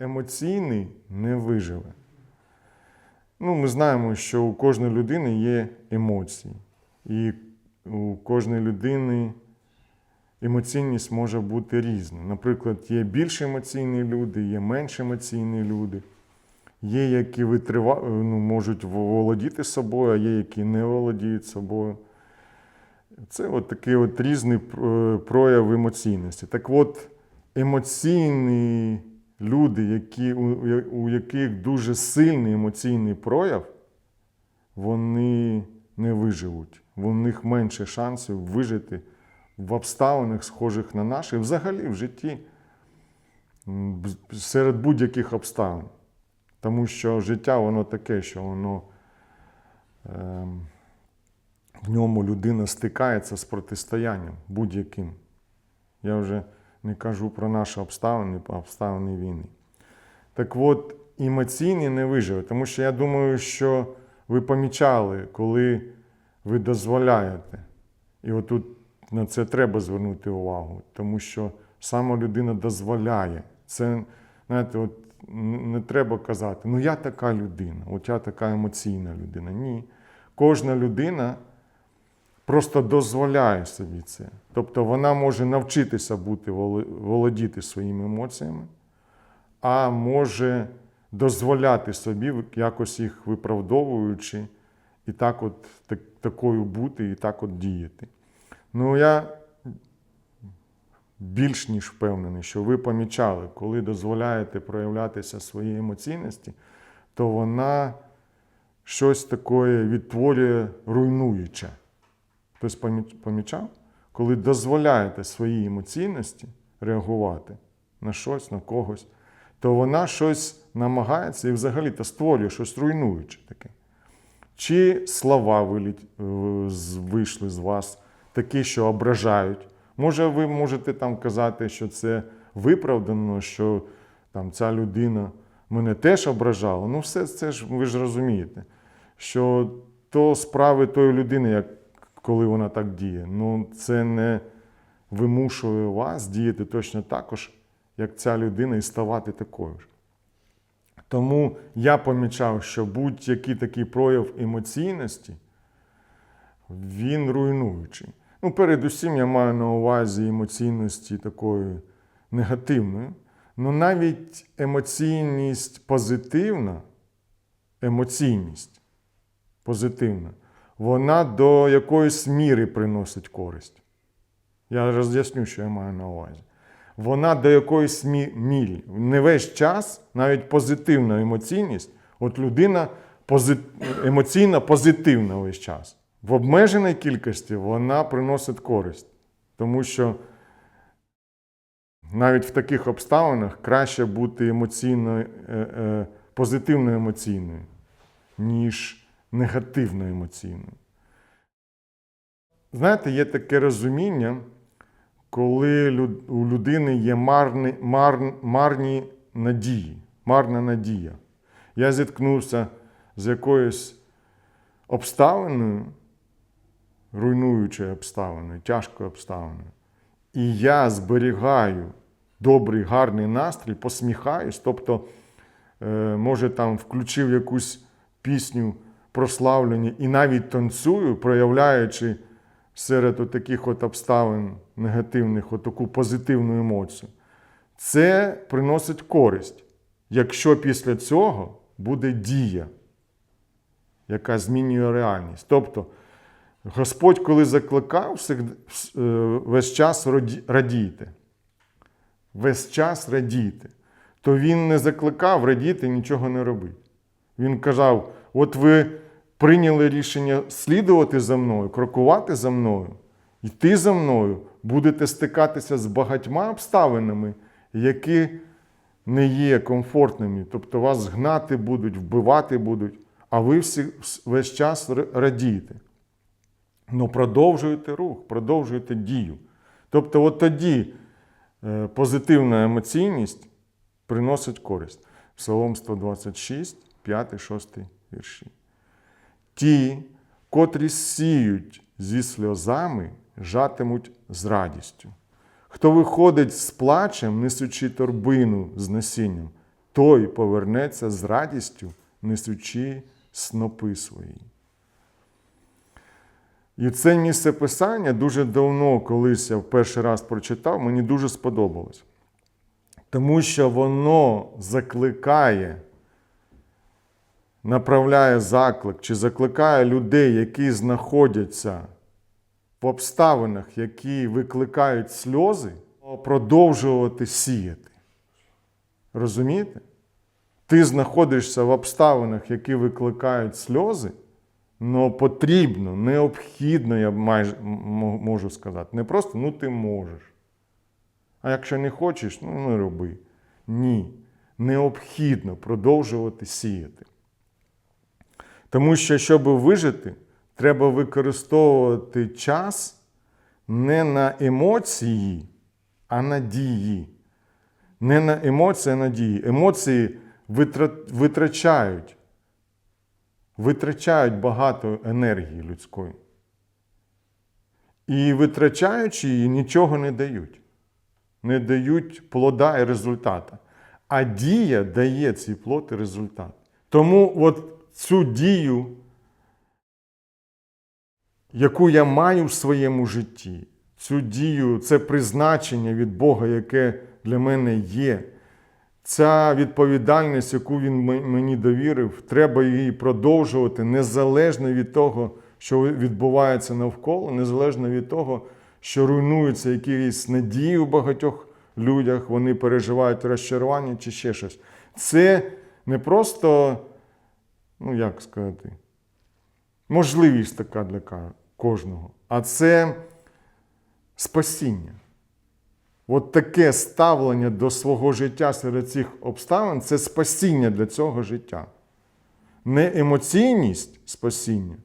емоційний не виживе. Ну, ми знаємо, що у кожної людини є емоції. І у кожної людини емоційність може бути різна. Наприклад, є більш емоційні люди, є менш емоційні люди. Є, які витрива... ну, можуть володіти собою, а є, які не володіють собою. Це от такий от різний прояв емоційності. Так от, емоційні люди, які, у, у яких дуже сильний емоційний прояв, вони не виживуть. У них менше шансів вижити в обставинах, схожих на наші, взагалі в житті, серед будь-яких обставин. Тому що життя воно таке, що воно ем, в ньому людина стикається з протистоянням будь-яким. Я вже не кажу про наші обставини, обставини війни. Так от, емоційні не виживе, тому що я думаю, що ви помічали, коли ви дозволяєте. І отут на це треба звернути увагу, тому що саме людина дозволяє. Це, знаєте, от не треба казати, ну я така людина, от я така емоційна людина. Ні. Кожна людина просто дозволяє собі це. Тобто вона може навчитися бути, володіти своїми емоціями, а може дозволяти собі, якось їх виправдовуючи, і так от так, такою бути, і так от діяти. Ну, я більш ніж впевнений, що ви помічали, коли дозволяєте проявлятися своїй емоційності, то вона щось таке відтворює руйнуюче. Хтось помічав? Коли дозволяєте своїй емоційності реагувати на щось, на когось, то вона щось намагається і взагалі-то створює щось руйнуюче таке. Чи слова вийшли з вас, такі, що ображають. Може, ви можете там казати, що це виправдано, що там ця людина мене теж ображала. Ну, все це ж ви ж розумієте, що то справи тої людини, як коли вона так діє, ну це не вимушує вас діяти точно також, як ця людина, і ставати такою ж. Тому я помічав, що будь-який такий прояв емоційності, він руйнуючий. Ну, передусім, я маю на увазі емоційності такої негативної. Ну, навіть емоційність позитивна, емоційність позитивна, вона до якоїсь міри приносить користь. Я роз'ясню, що я маю на увазі. Вона до якоїсь мі- мірі. Не весь час, навіть позитивна емоційність, от людина пози- емоційно позитивна весь час. В обмеженій кількості вона приносить користь. Тому що навіть в таких обставинах краще бути емоційно, е, е, позитивно емоційною, ніж негативно емоційною. Знаєте, є таке розуміння, коли у людини є марні, мар, марні надії, марна надія. Я зіткнувся з якоюсь обставиною, руйнуючою обставиною, тяжкою обставиною. І я зберігаю добрий, гарний настрій, посміхаюсь. Тобто, е, може, там включив якусь пісню прославлення і навіть танцюю, проявляючи серед таких от обставин негативних от таку позитивну емоцію. Це приносить користь, якщо після цього буде дія, яка змінює реальність. Тобто, Господь, коли закликав, е, весь час радійте. Весь час радійте. То Він не закликав радіти, нічого не робити. Він казав: от ви прийняли рішення слідувати за мною, крокувати за мною, йти за мною, будете стикатися з багатьма обставинами, які не є комфортними. Тобто вас гнати будуть, вбивати будуть, а ви всі, весь час радієте. Ну, продовжуєте рух, продовжуєте дію. Тобто, от тоді е, позитивна емоційність приносить користь. Псалом 126, 5, 6 вірші. Ті, котрі сіють зі сльозами, жатимуть з радістю. Хто виходить з плачем, несучи торбину з насінням, той повернеться з радістю, несучи снопи свої. І це місце писання дуже давно, колись я в перший раз прочитав, мені дуже сподобалось. Тому що воно закликає, направляє заклик чи закликає людей, які знаходяться в обставинах, які викликають сльози, продовжувати сіяти. Розумієте? Ти знаходишся в обставинах, які викликають сльози, але потрібно, необхідно, я майже можу сказати. Не просто ну ти можеш. А якщо не хочеш, ну не роби. Ні. Необхідно продовжувати сіяти. Тому що, щоб вижити, треба використовувати час не на емоції, а на дії. Не на емоції, а на дії. Емоції витрачають, витрачають багато енергії людської. І витрачаючи її, нічого не дають. Не дають плода і результата. А дія дає цей плод і результат. Тому от цю дію, яку я маю в своєму житті, цю дію, це призначення від Бога, яке для мене є. Ця відповідальність, яку він мені довірив, треба її продовжувати незалежно від того, що відбувається навколо, незалежно від того, що руйнуються якісь надії у багатьох людях, вони переживають розчарування чи ще щось. Це не просто, ну як сказати, можливість така для кожного, а це спасіння. От таке ставлення до свого життя серед цих обставин це спасіння для цього життя. Не емоційність спасіння,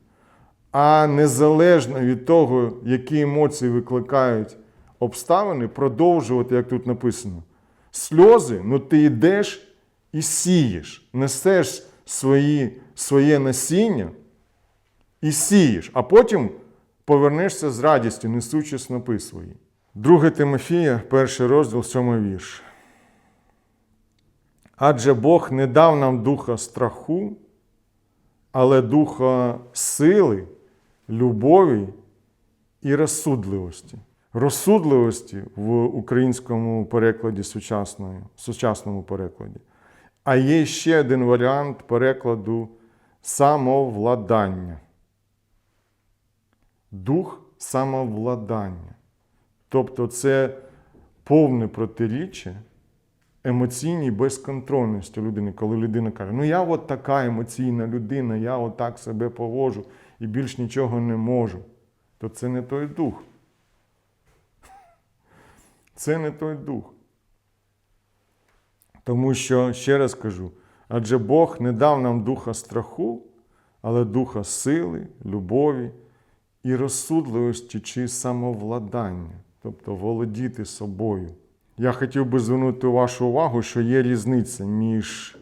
а незалежно від того, які емоції викликають обставини, продовжувати, як тут написано, сльози, ну ти йдеш і сієш, несеш свої, своє насіння і сієш, а потім повернешся з радістю, несучи снопи свої. 2 Тимофія, перший розділ, сьомий вірш. Адже Бог не дав нам духа страху, але духа сили, любові і розсудливості. Розсудливості в українському перекладі сучасному перекладі. А є ще один варіант перекладу самовладання. Дух самовладання. Тобто це повне протиріччя емоційній безконтрольності людини, коли людина каже, ну я от така емоційна людина, я отак себе поводжу і більш нічого не можу, то це не той дух. Це не той дух. Тому що, ще раз кажу, адже Бог не дав нам духа страху, але духа сили, любові і розсудливості чи самовладання, тобто володіти собою. Я хотів би звернути вашу увагу, що є різниця між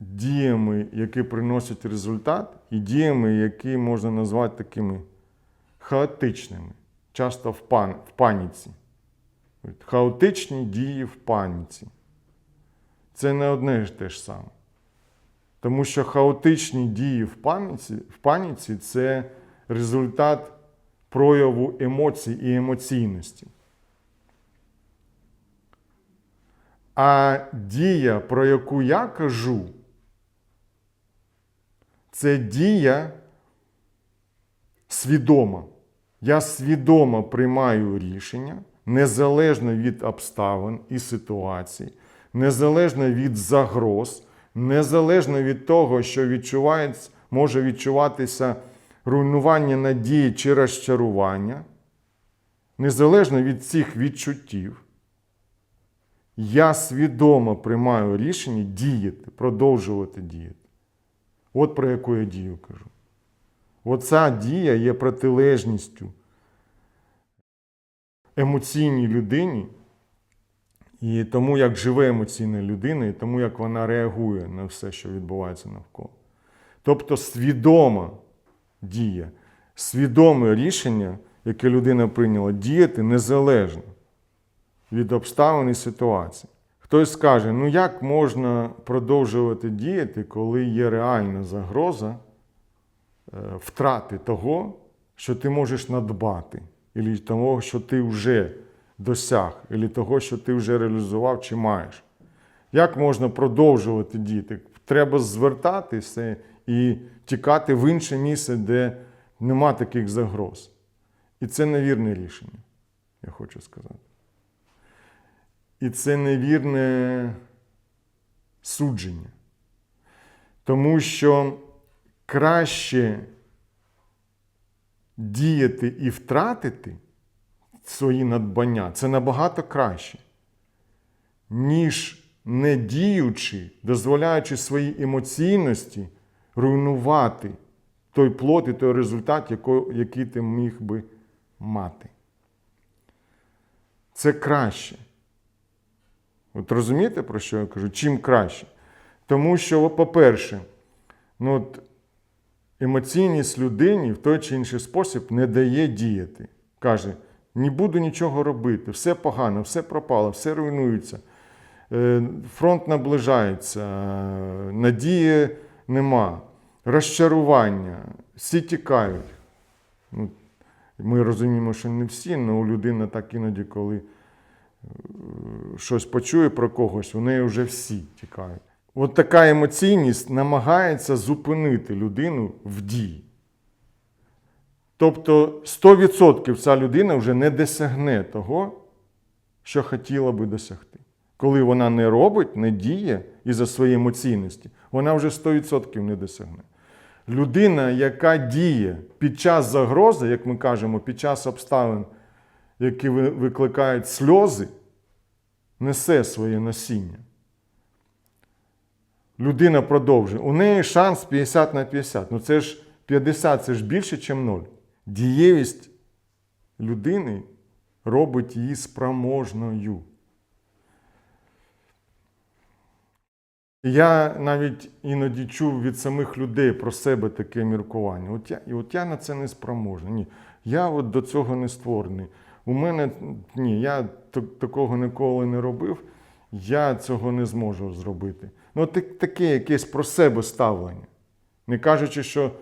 діями, які приносять результат, і діями, які можна назвати такими хаотичними, часто в, паніці. Хаотичні дії в паніці. Це не одне ж те ж саме. Тому що хаотичні дії в паніці, в паніці це результат прояву емоцій і емоційності. А дія, про яку я кажу, це дія свідома. Я свідомо приймаю рішення незалежно від обставин і ситуацій, незалежно від загроз, незалежно від того, що відчувається, може відчуватися руйнування надії чи розчарування, незалежно від цих відчуттів. Я свідомо приймаю рішення діяти, продовжувати діяти. От про яку я дію кажу. Оця дія є протилежністю емоційній людині, і тому, як живе емоційна людина, і тому, як вона реагує на все, що відбувається навколо. Тобто свідома дія, свідоме рішення, яке людина прийняла, діяти незалежно від обставин і ситуацій. Хтось скаже, ну як можна продовжувати діяти, коли є реальна загроза е, втрати того, що ти можеш надбати, або того, що ти вже досяг, або того, що ти вже реалізував чи маєш. Як можна продовжувати діяти? Треба звертатися і тікати в інше місце, де нема таких загроз. І це невірне рішення, я хочу сказати. І це невірне судження. Тому що краще діяти і втратити свої надбання це набагато краще, ніж не діючи, дозволяючи своїй емоційності руйнувати той плод і той результат, який ти міг би мати. Це краще. От розумієте, про що я кажу? Чим краще? Тому що, по-перше, ну от емоційність людині в той чи інший спосіб не дає діяти. Каже, не буду нічого робити, все погано, все пропало, все руйнується. Е, Фронт наближається, надії нема, розчарування, всі тікають. Ну, ми розуміємо, що не всі, але у людини так іноді, коли е, щось почує про когось, у неї вже всі тікають. От така емоційність намагається зупинити людину в дії. Тобто 100% ця людина вже не досягне того, що хотіла би досягти. Коли вона не робить, не діє із-за своєї емоційності, вона вже 100% не досягне. Людина, яка діє під час загрози, як ми кажемо, під час обставин, які викликають сльози, несе своє насіння. Людина продовжує. У неї шанс 50 на 50. Ну це ж 50 це ж більше, ніж 0. Дієвість людини робить її спроможною. Я навіть іноді чув від самих людей про себе таке міркування. От я, і от я на це не спроможний. Ні, я от до цього не створений. У мене ні, я такого ніколи не робив, я цього не зможу зробити. Ну, так- таке якесь про себе ставлення. Не кажучи, що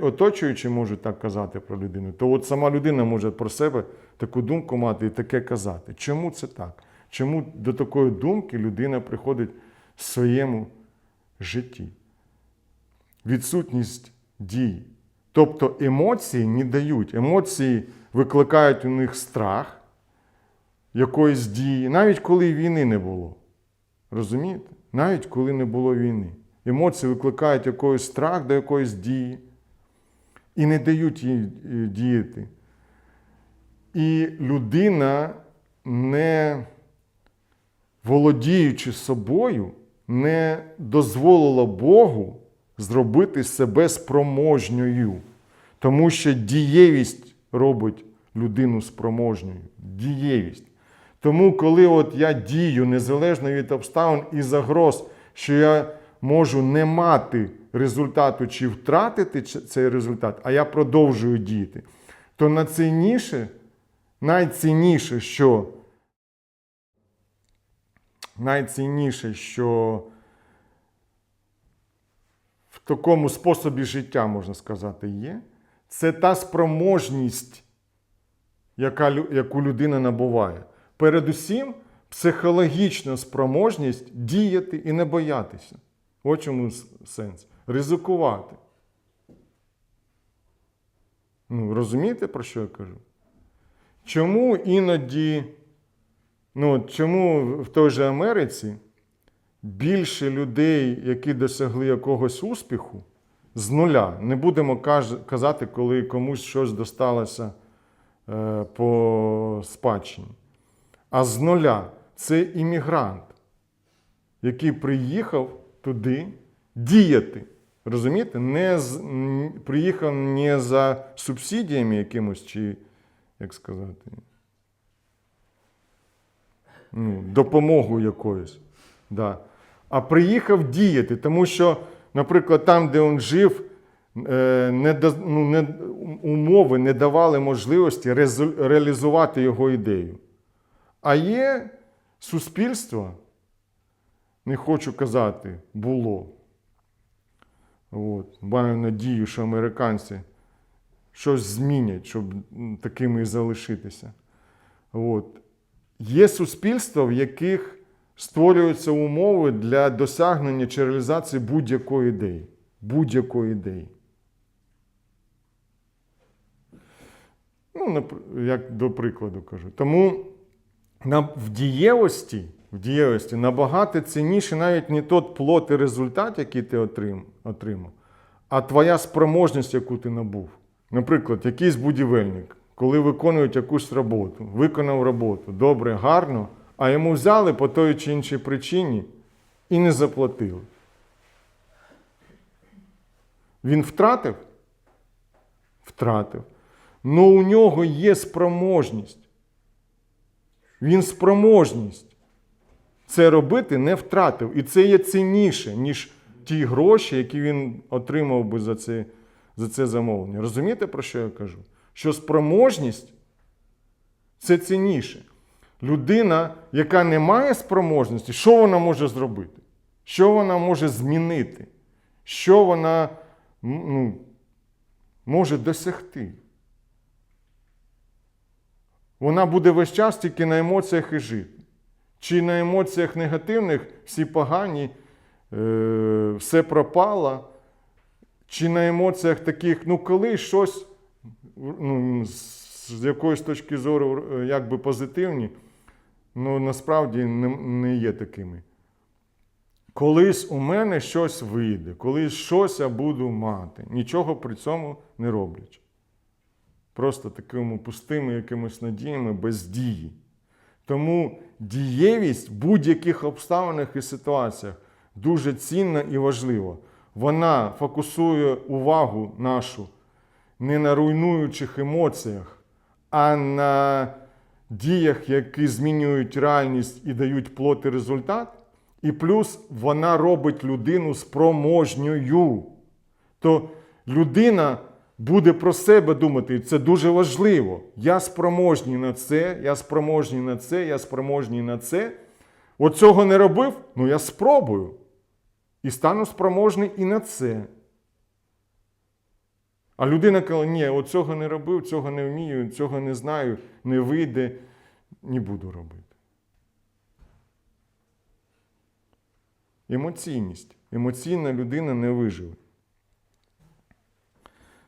оточуючі можуть так казати про людину, то от сама людина може про себе таку думку мати і таке казати. Чому це так? Чому до такої думки людина приходить в своєму житті? Відсутність дії. Тобто емоції не дають. Емоції викликають у них страх якоїсь дії, навіть коли війни не було. Розумієте? Навіть коли не було війни. Емоції викликають якийсь страх до якоїсь дії і не дають їй е, діяти. І людина, не володіючи собою, не дозволила Богу зробити себе спроможньою. Тому що дієвість робить людину спроможньою. Дієвість. Тому, коли от я дію незалежно від обставин і загроз, що я можу не мати результату чи втратити цей результат, а я продовжую діяти, то найцінніше, найцінніше, що найцінніше, що в такому способі життя, можна сказати, є, це та спроможність, яка, яку людина набуває. Передусім, психологічна спроможність діяти і не боятися. От чому сенс. Ризикувати. Ну, розумієте, про що я кажу? Чому іноді, ну, чому в той же Америці більше людей, які досягли якогось успіху, з нуля, не будемо казати, коли комусь щось досталося е, по спадщині, а з нуля це іммігрант, який приїхав туди діяти. Розумієте? Не з, приїхав не за субсидіями якимось, чи, як сказати, ну, допомогою якоюсь. Да. А приїхав діяти, тому що, наприклад, там, де він жив, е, не, ну, не, умови не давали можливості реалізувати його ідею. А є суспільства, не хочу казати, було. От. Маю надію, що американці щось змінять, щоб такими і залишитися. От. Є суспільства, в яких створюються умови для досягнення чи реалізації будь-якої ідеї. Будь-якої ідеї. Ну, як до прикладу кажу. Тому в дієвості, в дієвості набагато цінніше навіть не тот плод і результат, який ти отрим, отримав, а твоя спроможність, яку ти набув. Наприклад, якийсь будівельник, коли виконують якусь роботу, виконав роботу добре, гарно, а йому взяли по той чи іншій причині і не заплатили. Він втратив? Втратив. Ну у нього є спроможність. Він спроможність це робити не втратив. І це є цінніше, ніж ті гроші, які він отримав би за це, за це замовлення. Розумієте, про що я кажу? Що спроможність це цінніше. Людина, яка не має спроможності, що вона може зробити? Що вона може змінити? Що вона ну, може досягти? Вона буде весь час тільки на емоціях і жити. Чи на емоціях негативних всі погані, е, все пропало, чи на емоціях таких, ну коли щось ну, з- якоїсь точки зору е, якби позитивні, ну насправді не, не є такими. Колись у мене щось вийде, колись щось я буду мати, нічого при цьому не роблячи. Просто такими пустими якимись надіями без дії. Тому дієвість в будь-яких обставинах і ситуаціях дуже цінна і важлива. Вона фокусує увагу нашу не на руйнуючих емоціях, а на діях, які змінюють реальність і дають плод і результат. І плюс вона робить людину спроможньою. То людина буде про себе думати, це дуже важливо. Я спроможній на це, я спроможній на це, я спроможній на це. От цього не робив, ну я спробую. І стану спроможний і на це. А людина каже, ні, цього не робив, цього не вмію, цього не знаю, не вийде, не буду робити. Емоційність. Емоційна людина не виживе.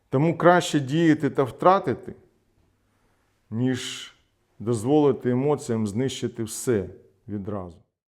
Тому краще діяти та втратити, ніж дозволити емоціям знищити все відразу.